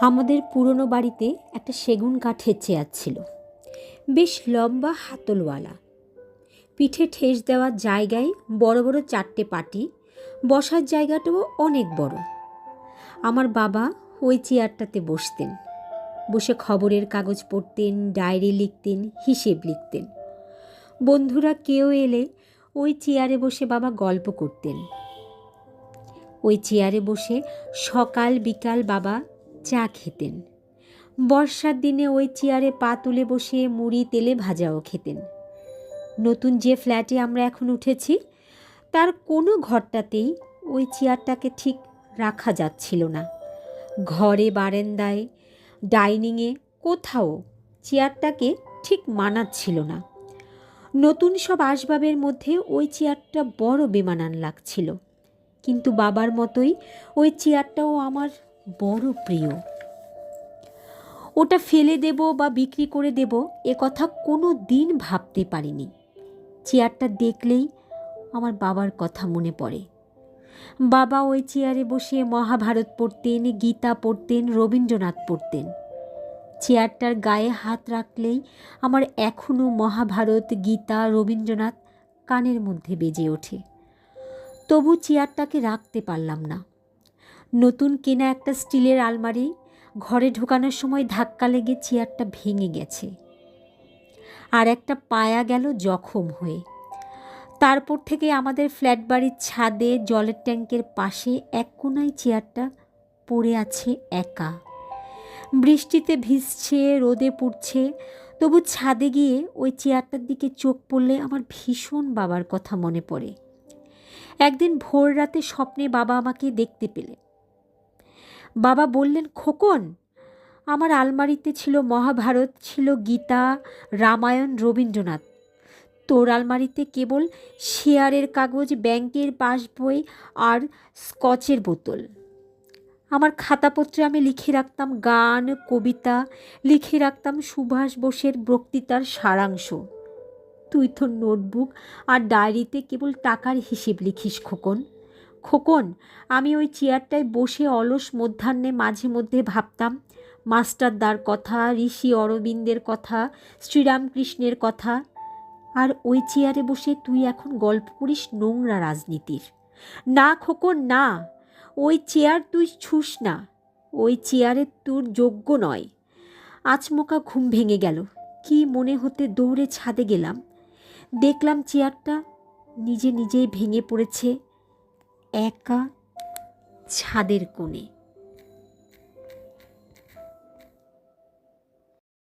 আমাদের পুরনো বাড়িতে একটা সেগুন কাঠের চেয়ার ছিল। বেশ লম্বা হাতলওয়ালা। পিঠে ঠেস দেওয়ার জায়গায় বড় বড় চারটে পাটি, বসার জায়গাটাও অনেক বড়। আমার বাবা ওই চেয়ারটাতে বসতেন। বসে খবরের কাগজ পড়তেন, ডায়েরি লিখতেন, হিসেব লিখতেন। বন্ধুরা কেউ এলে ওই চেয়ারে বসে বাবা গল্প করতেন। ওই চেয়ারে বসে সকাল বিকাল বাবা চা খেতেন। বর্ষার দিনে ওই চেয়ারে পা তুলে বসে মুড়ি, তেলে ভাজাও খেতেন। নতুন যে ফ্ল্যাটে আমরা এখন উঠেছি, তার কোনো ঘরটাতেই ওই চেয়ারটাকে ঠিক রাখা যাচ্ছিল না। ঘরে, বারান্দায়, ডাইনিংয়ে কোথাও চেয়ারটাকে ঠিক মানাচ্ছিল না। নতুন সব আসবাবের মধ্যে ওই চেয়ারটা বড় বেমানান লাগছিল। কিন্তু বাবার মতোই ওই চেয়ারটাও আমার বড় প্রিয়। ওটা ফেলে দেব বা বিক্রি করে দেব, এ কথা কোনো দিন ভাবতে পারিনি। চেয়ারটা দেখলেই আমার বাবার কথা মনে পড়ে। বাবা ওই চেয়ারে বসে মহাভারত পড়তেন, গীতা পড়তেন, রবীন্দ্রনাথ পড়তেন। চেয়ারটার গায়ে হাত রাখলেই আমার এখনও মহাভারত, গীতা, রবীন্দ্রনাথ কানের মধ্যে বেজে ওঠে। তবু চেয়ারটাকে রাখতে পারলাম না। নতুন কেনা একটা স্টিলের আলমারি, ঘরে ঢোকানোর সময় ধাক্কা লেগে চেয়ারটা ভেঙে গেছে। আর একটা পায়া গেল জখম হয়ে। তারপর থেকে আমাদের ফ্ল্যাট বাড়ির ছাদে, জলের ট্যাঙ্কের পাশে এক কোনায় চেয়ারটা পড়ে আছে একা। বৃষ্টিতে ভিজছে, রোদে পুড়ছে, তবু ছাদে গিয়ে ওই চেয়ারটার দিকে চোখ পড়লে আমার ভীষণ বাবার কথা মনে পড়ে। একদিন ভোর রাতে স্বপ্নে বাবা আমাকে দেখতে পেলেন। বাবা বললেন, খোকন, আমার আলমারিতে ছিল মহাভারত, ছিল গীতা, রামায়ণ, রবীন্দ্রনাথ। তোর আলমারিতে কেবল শেয়ারের কাগজ, ব্যাংকের পাসবই আর স্কচের বোতল। আমার খাতাপত্রে আমি লিখে রাখতাম গান, কবিতা, লিখে রাখতাম সুভাষ বোসের বক্তৃতার সারাংশ। তুই তোর নোটবুক আর ডায়েরিতে কেবল টাকার হিসেব লিখিস, খোকন। খোকন, আমি ওই চেয়ারটায় বসে অলস মধ্যাহ্নে মাঝে মধ্যে ভাবতাম মাস্টারদার কথা, ঋষি অরবিন্দের কথা, শ্রীরামকৃষ্ণের কথা, আর ওই চেয়ারে বসে তুই এখন গল্প করিস নোংরা রাজনীতির। না খোকন, না, ওই চেয়ার তুই ছুস না, ওই চেয়ারে তোর যোগ্য নয়। আচমকা ঘুম ভেঙে গেল, কি মনে হতে দৌড়ে ছাদে গেলাম। দেখলাম চেয়ারটা নিজে নিজেই ভেঙে পড়েছে একা ছাদের কোণে।